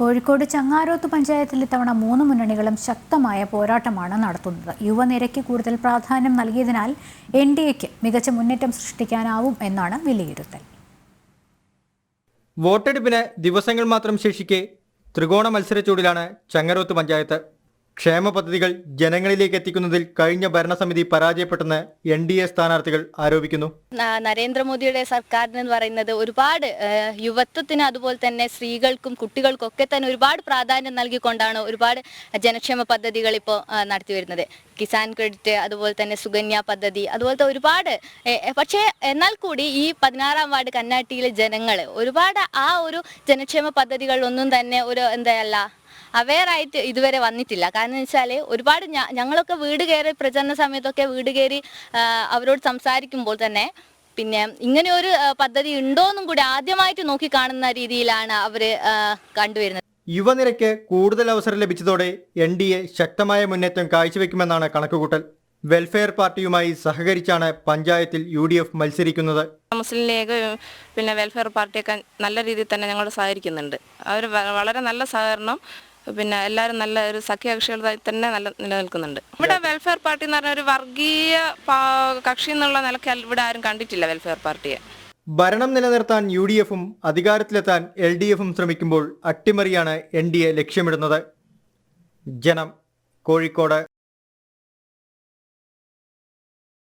കോഴിക്കോട് ചങ്ങാരോത്ത് പഞ്ചായത്തിൽ ഇത്തവണ മൂന്ന് മുന്നണികളും ശക്തമായ പോരാട്ടമാണ് നടത്തുന്നത്. യുവനിരയ്ക്ക് കൂടുതൽ പ്രാധാന്യം നൽകിയതിനാൽ എൻ ഡി എക്ക് മികച്ച മുന്നേറ്റം സൃഷ്ടിക്കാനാവും എന്നാണ് വിലയിരുത്തൽ. വോട്ടെടുപ്പിന് ദിവസങ്ങൾ മാത്രം ശേഷിക്കെ ത്രികോണ മത്സരച്ചൂടിലാണ് ചങ്ങരോത്ത് പഞ്ചായത്ത് ക്ഷേമ പദ്ധതികൾ ജനങ്ങളിലേക്ക് എത്തിക്കുന്നതിൽ കഴിഞ്ഞ ഭരണസമിതി പരാജയപ്പെട്ടെന്ന് എൻ ഡി എ സ്ഥാനാർത്ഥികൾ ആരോപിക്കുന്നു. നരേന്ദ്രമോദിയുടെ സർക്കാരിന് എന്ന് പറയുന്നത് ഒരുപാട് യുവത്വത്തിന് അതുപോലെ തന്നെ സ്ത്രീകൾക്കും കുട്ടികൾക്കും ഒക്കെ തന്നെ ഒരുപാട് പ്രാധാന്യം നൽകിക്കൊണ്ടാണ് ഒരുപാട് ജനക്ഷേമ പദ്ധതികൾ ഇപ്പോൾ നടത്തി വരുന്നത്. കിസാൻ ക്രെഡിറ്റ് അതുപോലെ തന്നെ സുകന്യ പദ്ധതി അതുപോലത്തെ ഒരുപാട് പക്ഷേ എന്നാൽ കൂടി ഈ പതിനാറാം വാർഡ് കന്നാട്ടിയിലെ ജനങ്ങൾ ഒരുപാട് ആ ഒരു ജനക്ഷേമ പദ്ധതികളിലൊന്നും തന്നെ ഒരു എന്താ അവെയർ ആയിട്ട് ഇതുവരെ വന്നിട്ടില്ല. കാരണം എന്ന് വെച്ചാൽ ഒരുപാട് ഞങ്ങളൊക്കെ വീട് കയറി പ്രചരണ സമയത്തൊക്കെ വീട് കയറി അവരോട് സംസാരിക്കുമ്പോൾ തന്നെ പിന്നെ ഇങ്ങനെ ഒരു പദ്ധതി ഉണ്ടോന്നും കൂടി ആദ്യമായിട്ട് നോക്കി കാണുന്ന രീതിയിലാണ് അവർ കണ്ടുവരുന്നത്. യുവനിരയ്ക്ക് കൂടുതൽ അവസരം ലഭിച്ചതോടെ എൻ ഡി എ ശക്തമായ മുന്നേറ്റം കാഴ്ചവെക്കുമെന്നാണ് കണക്കുകൂട്ടൽ. വെൽഫെയർ പാർട്ടിയുമായി സഹകരിച്ചാണ് പഞ്ചായത്തിൽ യു ഡി എഫ് മത്സരിക്കുന്നത്. മുസ്ലിം ലീഗ് പിന്നെ വെൽഫെയർ പാർട്ടിയൊക്കെ നല്ല രീതിയിൽ തന്നെ ഞങ്ങൾ സഹകരിക്കുന്നുണ്ട്. അവർ വളരെ നല്ല സഹകരണം പിന്നെ എല്ലാവരും നല്ല ഒരു സഖ്യകക്ഷികളായി തന്നെ നല്ല നിലനിൽക്കുന്നുണ്ട്. ഇവിടെ വെൽഫെയർ പാർട്ടി എന്ന് പറഞ്ഞ ഒരു വർഗീയ കക്ഷി എന്നുള്ള നിലയ്ക്ക് ഇവിടെ ആരും കണ്ടിട്ടില്ല വെൽഫെയർ പാർട്ടിയെ ഭരണം നിലനിർത്താൻ യു ഡി എഫും അധികാരത്തിലെത്താൻ എൽ ഡി എഫും ശ്രമിക്കുമ്പോൾ അട്ടിമറിയാണ് എൻ ഡി എ ലക്ഷ്യമിടുന്നത്. ജനം കോഴിക്കോട്.